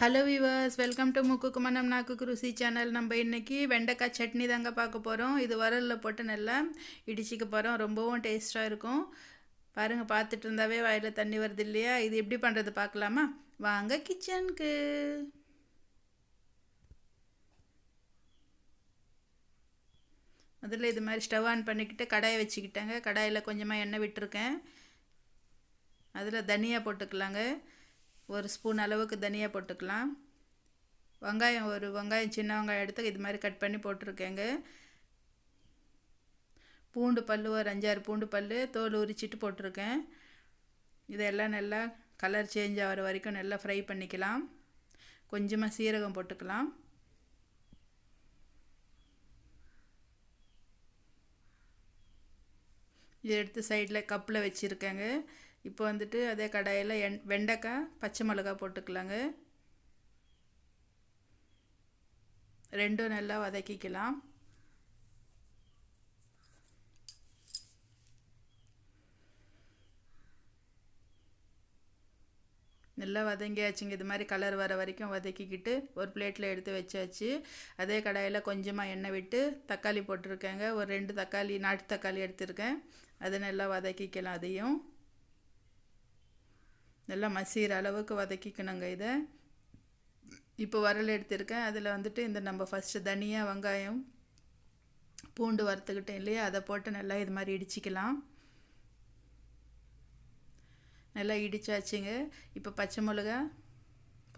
Hello viewers welcome to முக்குக்கு மனம் நாக்குக்கு ருசி சேனல் நம்ம இன்னைக்கு வெண்டைக்காய் சட்னி தாங்க பார்க்க போகிறோம் இது வரலில் போட்டு நல்லா இடிச்சிக்க போகிறோம் ரொம்பவும் டேஸ்ட்டாக இருக்கும். பாருங்கள் பார்த்துட்டு இருந்தாவே வாயில் தண்ணி வருது இல்லையா? இது எப்படி பண்ணுறது பார்க்கலாமா? வாங்க கிச்சனுக்கு முதல்ல இது மாதிரி ஸ்டவ் ஆன் பண்ணிக்கிட்டு கடாயை வச்சுக்கிட்டேங்க. கடாயில் கொஞ்சமாக எண்ணெய் விட்டுருக்கேன். அதில் தனியாக போட்டுக்கலாங்க. ஒரு ஸ்பூன் அளவுக்கு தனியாக போட்டுக்கலாம். வெங்காயம் ஒரு வெங்காயம் சின்ன வெங்காயம் எடுத்து இது மாதிரி கட் பண்ணி போட்டிருக்கேங்க. பூண்டு பல் ஒரு அஞ்சாறு பூண்டு பல் தோல் உரிச்சிட்டு போட்டிருக்கேன். இதெல்லாம் நல்லா கலர் சேஞ்ச் ஆகிற வரைக்கும் நல்லா ஃப்ரை பண்ணிக்கலாம். கொஞ்சமாக சீரகம் போட்டுக்கலாம். இதை எடுத்து சைடில் கப்பில் வச்சுருக்கேங்க. இப்போ வந்துட்டு அதே கடாயில் எண் வெண்டைக்காய் பச்சை மிளகா போட்டுக்கலாங்க. ரெண்டும் நல்லா வதக்கிக்கலாம். நல்லா வதங்கியாச்சுங்க. இது மாதிரி கலர் வர வரைக்கும் வதக்கிக்கிட்டு ஒரு பிளேட்டில் எடுத்து வச்சாச்சு. அதே கடாயில் கொஞ்சமாக எண்ணெய் விட்டு தக்காளி போட்டிருக்கேங்க. ஒரு ரெண்டு தக்காளி நாட்டு தக்காளி எடுத்திருக்கேன். அதை நல்லா வதக்கிக்கலாம் அதையும். நல்லா மசிகிற அளவுக்கு வதக்கிக்கணுங்க இதை. இப்போ வரல் எடுத்திருக்கேன். அதில் வந்துட்டு இந்த நம்ம ஃபஸ்ட்டு தனியாக வெங்காயம் பூண்டு வறுத்துக்கிட்டேன் இல்லையா? அதை போட்டு நல்லா இது மாதிரி இடிச்சிக்கலாம். நல்லா இடிச்சாச்சுங்க. இப்போ பச்சை மிளகா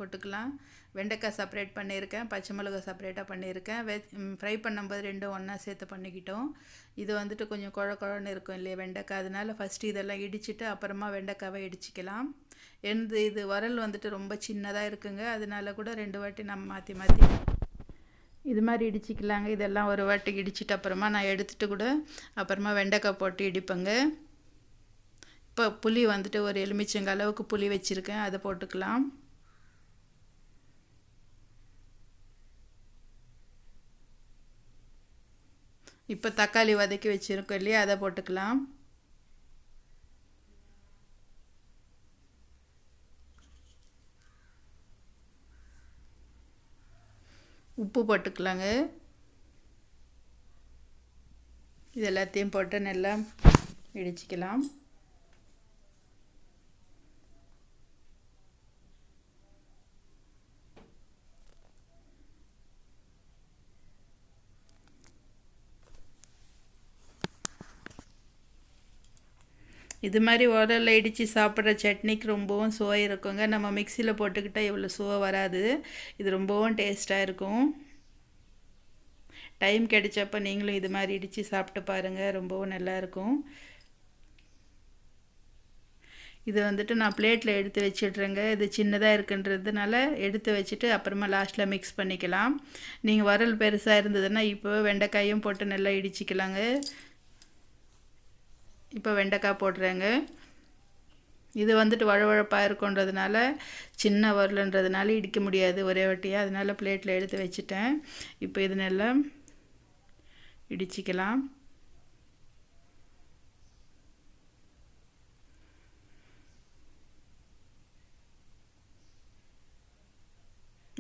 போட்டுக்கலாம். வெண்டைக்காய் செப்பரேட் பண்ணியிருக்கேன். பச்சை மிளகா செப்பரேட்டாக பண்ணியிருக்கேன். வெ ஃப்ரை பண்ணும்போது ரெண்டும் ஒன்றா சேர்த்து பண்ணிக்கிட்டோம். இது வந்துட்டு கொஞ்சம் குழ குழன்னு இருக்கும் இல்லையா வெண்டைக்காய்? அதனால் ஃபஸ்ட்டு இதெல்லாம் இடிச்சிட்டு அப்புறமா வெண்டைக்காவை இடிச்சிக்கலாம். எந்த இது வரல் வந்துட்டு ரொம்ப சின்னதாக இருக்குங்க. அதனால கூட ரெண்டு வாட்டி நம்ம மாற்றி மாற்றி இது மாதிரி இடிச்சிக்கலாங்க. இதெல்லாம் ஒரு வாட்டி இடிச்சிட்டு அப்புறமா நான் எடுத்துகிட்டு கூட அப்புறமா வெண்டைக்காய் போட்டு இடிப்பேங்க. இப்போ புளி வந்துட்டு ஒரு எலுமிச்சங்க அளவுக்கு புளி வச்சுருக்கேன். அதை போட்டுக்கலாம். இப்போ தக்காளி வதக்கி வச்சுருக்கோம் இல்லையா அதை போட்டுக்கலாம். உப்பு போட்டுக்கலாங்க. இது எல்லாத்தையும் போட்டு நல்லா இடிச்சிக்கலாம். இது மாதிரி உரலில் இடித்து சாப்பிட்ற சட்னிக்கு ரொம்பவும் சுவை இருக்குங்க. நம்ம மிக்சியில் போட்டுக்கிட்டால் இவ்வளோ சுவை வராது. இது ரொம்பவும் டேஸ்ட்டாக இருக்கும். டைம் கிடைச்சப்போ நீங்களும் இது மாதிரி இடித்து சாப்பிட்டு பாருங்கள் ரொம்பவும் நல்லாயிருக்கும் இது வந்துட்டு நான் பிளேட்டில் எடுத்து வச்சிட்றேங்க. இது சின்னதாக இருக்குன்றதுனால எடுத்து வச்சுட்டு அப்புறமா லாஸ்ட்டில் மிக்ஸ் பண்ணிக்கலாம். நீங்கள் வரல் பெருசாக இருந்ததுன்னா இப்போ வெண்டைக்காயும் போட்டு நல்லா இடிச்சிக்கலாங்க. இப்போ வெண்டைக்காய் போடுறேங்க. இது வந்துட்டு வழவழப்பாக இருக்குன்றதுனால சின்ன வரலன்றதுனால இடிக்க முடியாது ஒரே வட்டியாக அதனால் பிளேட்டில் எடுத்து வச்சுட்டேன். இப்போ இது நல்லா இடிச்சிக்கலாம்.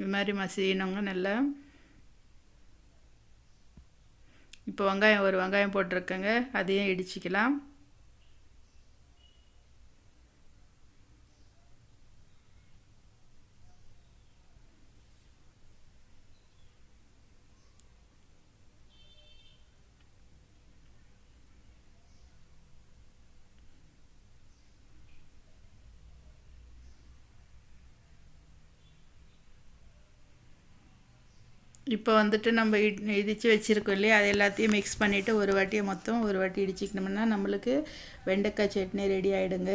இது மாதிரி மசினவங்க நல்லா. இப்போ வெங்காயம் ஒரு வெங்காயம் போட்டிருக்கேங்க. அதையும் இடிச்சிக்கலாம். இப்போ வந்துட்டு நம்ம இடித்து வச்சுருக்கோம் இல்லையா? அது எல்லாத்தையும் மிக்ஸ் பண்ணிவிட்டு ஒரு வாட்டியை மொத்தம் ஒரு வாட்டி இடிச்சிக்கணும்னா நம்மளுக்கு வெண்டைக்காய் சட்னி ரெடி ஆகிடுங்க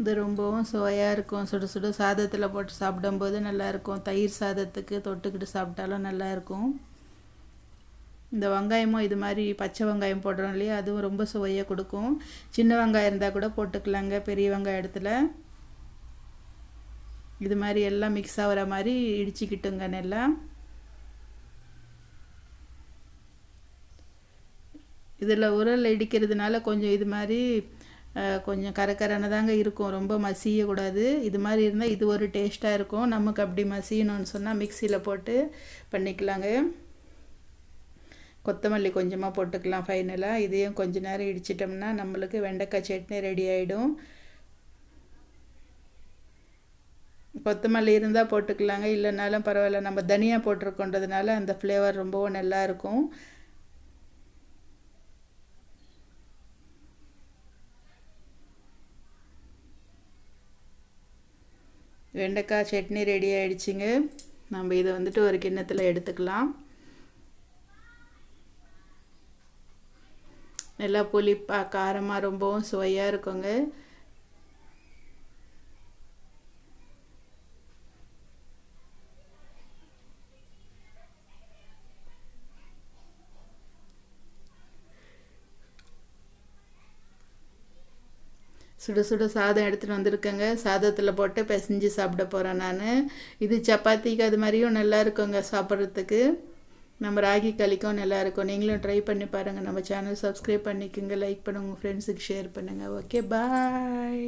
இது ரொம்பவும் சுவையாக இருக்கும். சுடு சுடு சாதத்தில் போட்டு சாப்பிடும்போது நல்லாயிருக்கும் தயிர் சாதத்துக்கு தொட்டுக்கிட்டு சாப்பிட்டாலும் நல்லாயிருக்கும் இந்த வெங்காயமும் இது மாதிரி பச்சை வெங்காயம் போடுறோம் இல்லையா? அதுவும் ரொம்ப சுவையாக கொடுக்கும். சின்ன வெங்காயம் இருந்தால் கூட போட்டுக்கலாங்க. பெரிய வெங்காயம் இடத்துல. இது மாதிரி எல்லாம் மிக்ஸ் ஆகிற மாதிரி இடிச்சிக்கிட்டுங்க நல்லா. இதில் உரல் இடிக்கிறதுனால கொஞ்சம் இது மாதிரி கொஞ்சம் கரக்கரன்னு தாங்க இருக்கும். ரொம்ப மசியக்கூடாது. இது மாதிரி இருந்தால் இது ஒரு டேஸ்ட்டாக இருக்கும். நமக்கு அப்படி மசியணும்னு சொன்னால் மிக்சியில் போட்டு பண்ணிக்கலாங்க. கொத்தமல்லி கொஞ்சமாக போட்டுக்கலாம் ஃபைனலாக இதையும் கொஞ்ச நேரம் இடிச்சிட்டோம்னா நம்மளுக்கு வெண்டைக்காய் சட்னி ரெடி ஆகிடும் கொத்தமல்லி இருந்தால் போட்டுக்கலாங்க. இல்லைனாலும் பரவாயில்ல. நம்ம தனியா போட்டிருக்கோன்றதுனால அந்த ஃப்ளேவர் ரொம்பவும் நல்லா இருக்கும். வெண்டைக்காய் சட்னி ரெடி ஆயிடுச்சுங்க. நம்ம இதை வந்துட்டு ஒரு கிண்ணத்தில் எடுத்துக்கலாம். நல்லா புளிப்பாக காரமாக ரொம்பவும் சுவையாக இருக்குங்க. சுட சுட சாதம் எடுத்துகிட்டு வந்திருக்கேங்க. சாதத்தில் போட்டு பிசைஞ்சு சாப்பிட போகிறேன் நான். இது சப்பாத்திக்கு அது மாதிரியும் நல்லா இருக்குங்க சாப்பிட்றதுக்கு. நம்ம ராகி களிக்கும் நல்லா இருக்கும். நீங்களும் ட்ரை பண்ணி பாருங்கள் நம்ம சேனல் சப்ஸ்கிரைப் பண்ணிக்கோங்க. லைக் பண்ணுங்கள் உங்கள் ஃப்ரெண்ட்ஸுக்கு ஷேர் பண்ணுங்கள் ஓகே பாய்